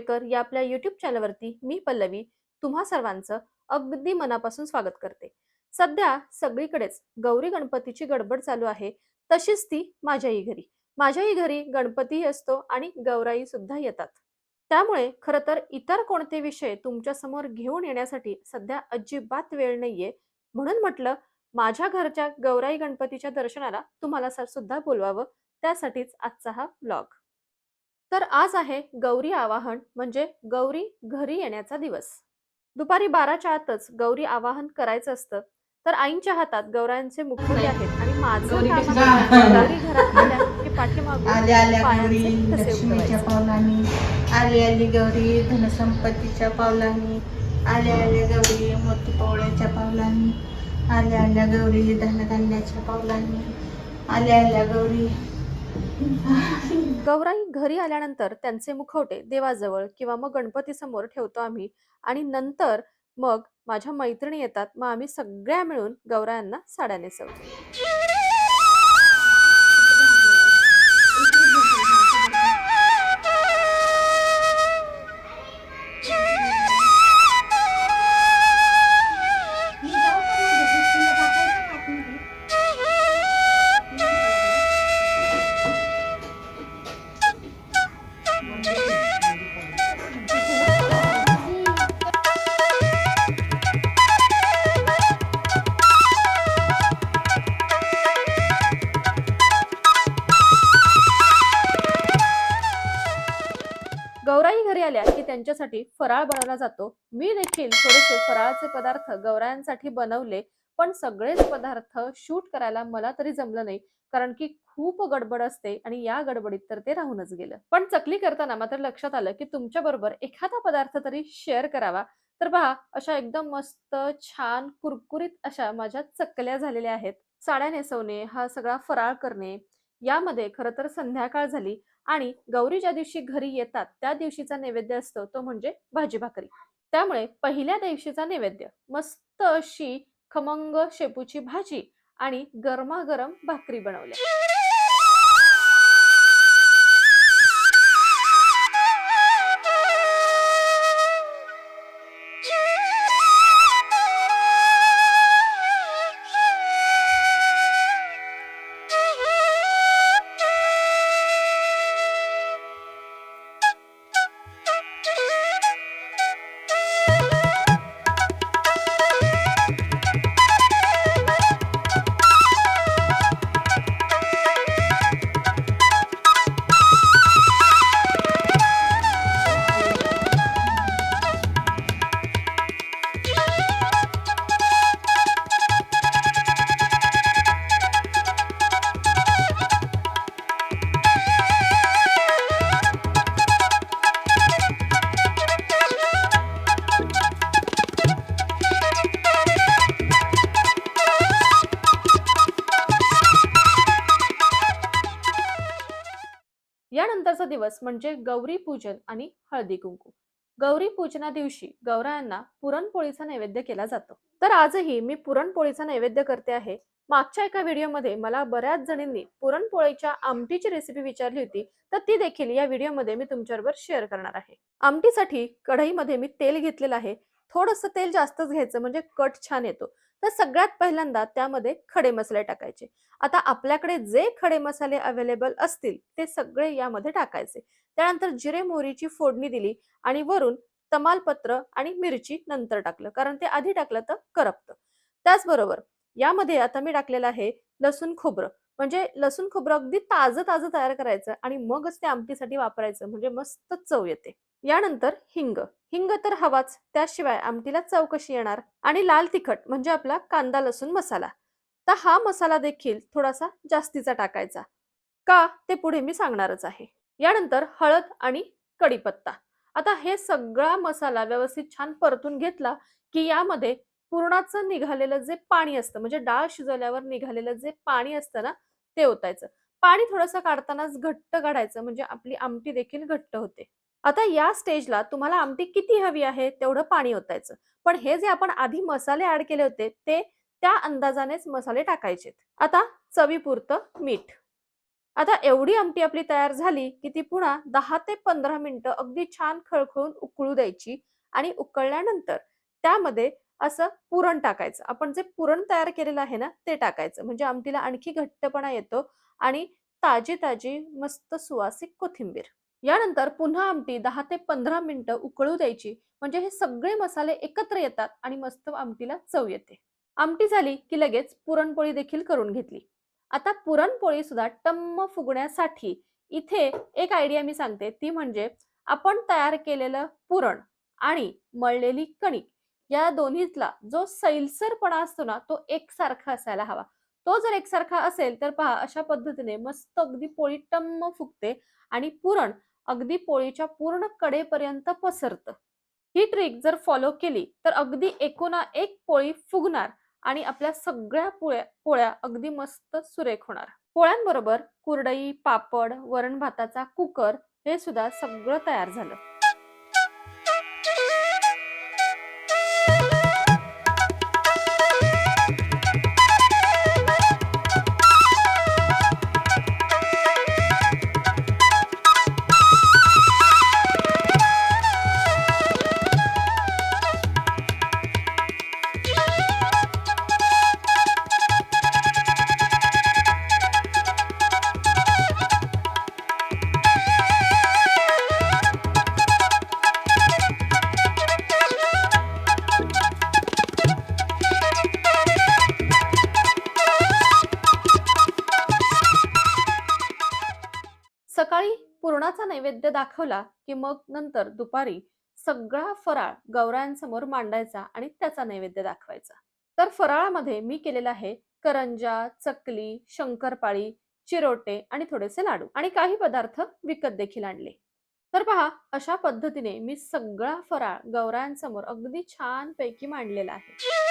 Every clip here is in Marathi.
सर्वांना होममेकर या आपल्या युट्यूब चॅनलवरती मी पल्लवी तुम्हा सर्वांचं अगदी मनापासून स्वागत करते. सध्या सगळीकडेच गौरी गणपतीची गडबड चालू आहे तशीच ती माझ्याही घरी. माझ्याही घरी गणपतीही असतो आणि गौराई सुद्धा येतात. त्यामुळे खरं तर इतर कोणते विषय तुमच्यासमोर घेऊन येण्यासाठी सध्या अजिबात वेळ नाहीये. म्हणून म्हटलं माझ्या घरच्या गौराई गणपतीच्या दर्शनाला तुम्हाला सर सुद्धा बोलवावं. त्यासाठीच आजचा हा ब्लॉग तर आज आहे गौरी आवाहन म्हणजे गौरी घरी येण्याचा दिवस. दुपारी बाराच्या आतच गौरी आवाहन करायचं असतं तर आईंच्या हातात गौरायांचे मुखवटे आहेत आणि माझं गौरी घरात आल्या की पाठीमागून लक्ष्मीच्या. पावलांनी. आली आली गौरी धनसंपत्तीच्या पावलांनी. आल्या आल्या गौरी मोतीपोवळ्याच्या पावलांनी. आल्या आल्या गौरी धनधान्याच्या पावलांनी. आल्या आल्या गौरी गौराई घरी आल्यानंतर त्यांचे मुखवटे देवाजवळ किंवा मग गणपती समोर ठेवतो आम्ही. आणि नंतर मग माझ्या मैत्रिणी येतात मग आम्ही सगळ्या मिळून गौरायांना साड्या नेसवतो. त्यांच्यासाठी फराळ बनवला जातो. मी देखील थोडेसे फराळाचे पदार्थ गौरायांसाठी बनवले पण सगळेच पदार्थ शूट करायला मला तरी जमलं नाही कारण की खूप गडबड असते आणि या गडबडीत तर ते राहूनच गेलं. पण चकली करताना मात्र लक्षात आलं की तुमच्या बरोबर एखादा पदार्थ तरी शेअर करावा. तर पहा अशा एकदम मस्त छान कुरकुरीत अशा माझ्या चकल्या झालेल्या आहेत. साड्या नेसवणे हा सगळा फराळ करणे यामध्ये खरं तर संध्याकाळ झाली. आणि गौरी ज्या दिवशी घरी येतात त्या दिवशीचा नैवेद्य असतो तो म्हणजे भाजी भाकरी. त्यामुळे पहिल्या दिवशीचा नैवेद्य मस्त अशी खमंग शेपूची भाजी आणि गरमागरम भाकरी बनवल्या. यानंतरचा दिवस म्हणजे गौरी पूजन आणि हळदी कुंकू. गौरी पूजना दिवशी गौरायांना पुरणपोळीचा नैवेद्य केला जातो. तर आजही मी पुरणपोळीचा नैवेद्य करते आहे. मागच्या एका व्हिडिओमध्ये मला बऱ्याच जणींनी पुरणपोळीच्या आमटीची रेसिपी विचारली होती. तर ती देखील या व्हिडिओमध्ये मी तुमच्याबरोबर शेअर करणार आहे. आमटीसाठी कढईमध्ये मी तेल घेतलेलं आहे. थोडंसं तेल जास्तच घ्यायचं म्हणजे कट छान येतो. तर सगळ्यात पहिल्यांदा त्यामध्ये खडे मसाले टाकायचे. आता आपल्याकडे जे खडे मसाले अवेलेबल असतील ते सगळे यामध्ये टाकायचे. त्यानंतर जिरे मोहरीची फोडणी दिली आणि वरून तमालपत्र आणि मिरची नंतर टाकलं कारण ते आधी टाकलं तर करपतं. त्याचबरोबर यामध्ये आता मी टाकलेलं आहे लसूण खोबरं. म्हणजे लसूण खोबरं अगदी ताजं ताजं तयार करायचं आणि मगच ते आमटीसाठी वापरायचं. म्हणजे मस्त चव येते. यानंतर हिंग. हिंग तर हवाच. त्याशिवाय आमटीला चव कशी येणार? आणि लाल तिखट म्हणजे आपला कांदा लसूण मसाला. तर हा मसाला देखील थोडासा जास्तीचा टाकायचा. का? ते पुढे मी सांगणारच आहे. यानंतर हळद आणि कढीपत्ता. आता हे सगळा मसाला व्यवस्थित छान परतून घेतला की यामध्ये पुरणाचं निघालेलं जे पाणी असतं म्हणजे डाळ शिजवल्यावर निघालेलं जे पाणी असतं ना ते ओतायचं. पाणी थोडंसं काढतानाच घट्ट काढायचं म्हणजे आपली आमटी देखील घट्ट होते. आता या स्टेजला तुम्हाला आमटी किती हवी आहे तेवढं पाणी ओतायचं. पण हे जे आपण आधी मसाले ऍड केले होते ते त्या अंदाजानेच मसाले टाकायचे आता चवीपुरतं मीठ. आता एवढी आमटी आपली तयार झाली की ती पुन्हा दहा ते पंधरा मिनिटं अगदी छान खळखळून उकळू द्यायची आणि उकळल्यानंतर त्यामध्ये असं पुरण टाकायचं. आपण जे पुरण तयार केलेलं आहे ना ते टाकायचं. म्हणजे आमटीला आणखी घट्टपणा येतो आणि ताजी ताजी मस्त सुवासिक कोथिंबीर. यानंतर पुन्हा आमटी दहा ते पंधरा मिनिटं उकळू द्यायची. म्हणजे हे सगळे मसाले एकत्र येतात आणि मस्त आमटीला चव येते. आमटी झाली की लगेच पुरणपोळी देखील करून घेतली. आता पुरणपोळी सुद्धा टम्म फुगण्यासाठी इथे एक आयडिया मी सांगते. ती म्हणजे आपण तयार केलेलं पुरण आणि मळलेली कणिक या दोन्हीतला जो सैलसरपणा असतो ना तो एकसारखा असायला हवा. तो जर एकसारखा असेल तर पहा अशा पद्धतीने मस्त अगदी पोळी टम्म फुगते आणि पुरण अगदी पोळीच्या पूर्ण कडेपर्यंत पसरतं. ही ट्रिक जर फॉलो केली तर अगदी एकोणा एक पोळी फुगणार आणि आपल्या सगळ्या पोळ्या पोळ्या अगदी मस्त सुरेख होणार. पोळ्यांबरोबर कुरडई पापड वरण भाताचा कुकर हे सुद्धा सगळं तयार झालं. सकाळी पुरणाचा नैवेद्य दाखवला की मग नंतर दुपारी सगळा फराळ गौरायांसमोर मांडायचा आणि त्याचा नैवेद्य दाखवायचा. तर फराळामध्ये मी केलेला आहे करंजा चकली शंकरपाळी चिरोटे आणि थोडेसे लाडू आणि काही पदार्थ विकत देखील आणले. तर पहा अशा पद्धतीने मी सगळा फराळ गौरायांसमोर अगदी छान पैकी मांडलेला आहे.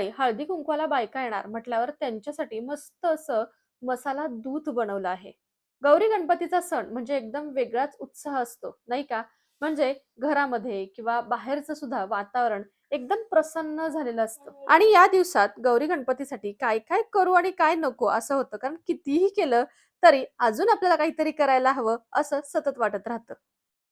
संध्याकाळी हळदी कुंकवाला बायका येणार म्हटल्यावर त्यांच्यासाठी मस्त असं मसाला दूध बनवलं आहे. गौरी गणपतीचा सण म्हणजे एकदम वेगळाच उत्साह असतो नाही का? म्हणजे घरामध्ये किंवा बाहेरचं सुद्धा वातावरण एकदम प्रसन्न झालेलं असतं. आणि या दिवसात गौरी गणपतीसाठी काय काय करू आणि काय नको असं होतं? कारण कितीही केलं तरी अजून आपल्याला काहीतरी करायला हवं असं सतत वाटत राहतं.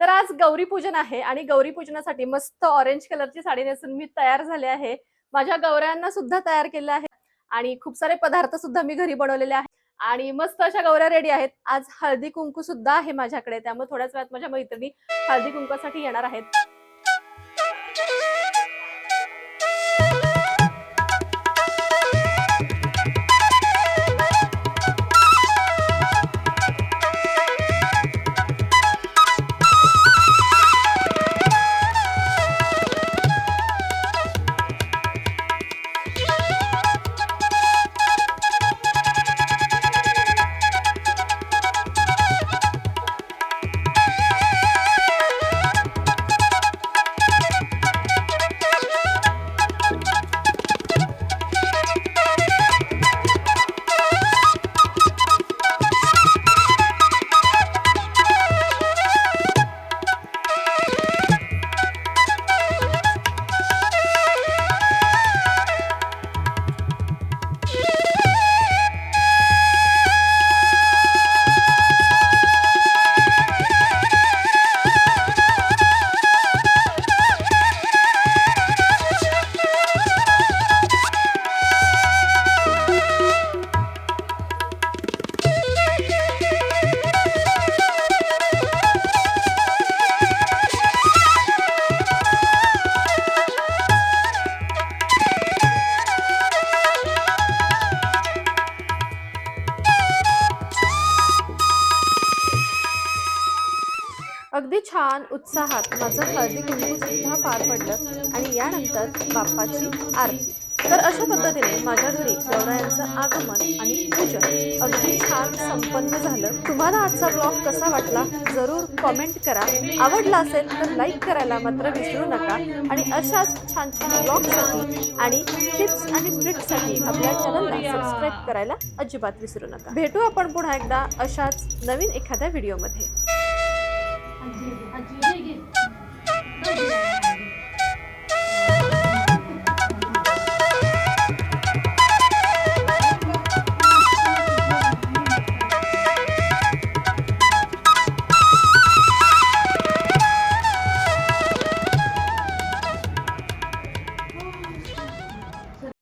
तर आज गौरी पूजन आहे आणि गौरी पूजनासाठी मस्त ऑरेंज कलरची साडी नेसून मी तयार झाले आहे. माझ्या गौऱ्यांना सुद्धा तयार केलं आहे. आणि खूप सारे पदार्थ सुद्धा मी घरी बनवलेले आहेत. आणि मस्त अशा गौऱ्या रेडी आहेत. आज हळदी कुंकू सुद्धा आहे माझ्याकडे. त्यामुळे थोड्याच वेळात माझ्या मैत्रिणी हळदी कुंकूसाठी येणार आहेत. छान उत्साहात माझं हळदी कुंकूसुद्धा पार पडलं आणि यानंतर बाप्पाची आरती. तर अशा पद्धतीने माझ्या घरी गौरायांचं आगमन आणि पूजन अगदी छान संपन्न झालं. तुम्हाला आजचा ब्लॉग कसा वाटला जरूर कॉमेंट करा. आवडला असेल तर लाईक करायला मात्र विसरू नका. आणि अशाच छान छान ब्लॉगसाठी आणि टिप्स आणि ट्रिक्ससाठी आपल्या चॅनलला सबस्क्राईब करायला अजिबात विसरू नका. भेटू आपण पुन्हा एकदा अशाच नवीन एखाद्या व्हिडिओमध्ये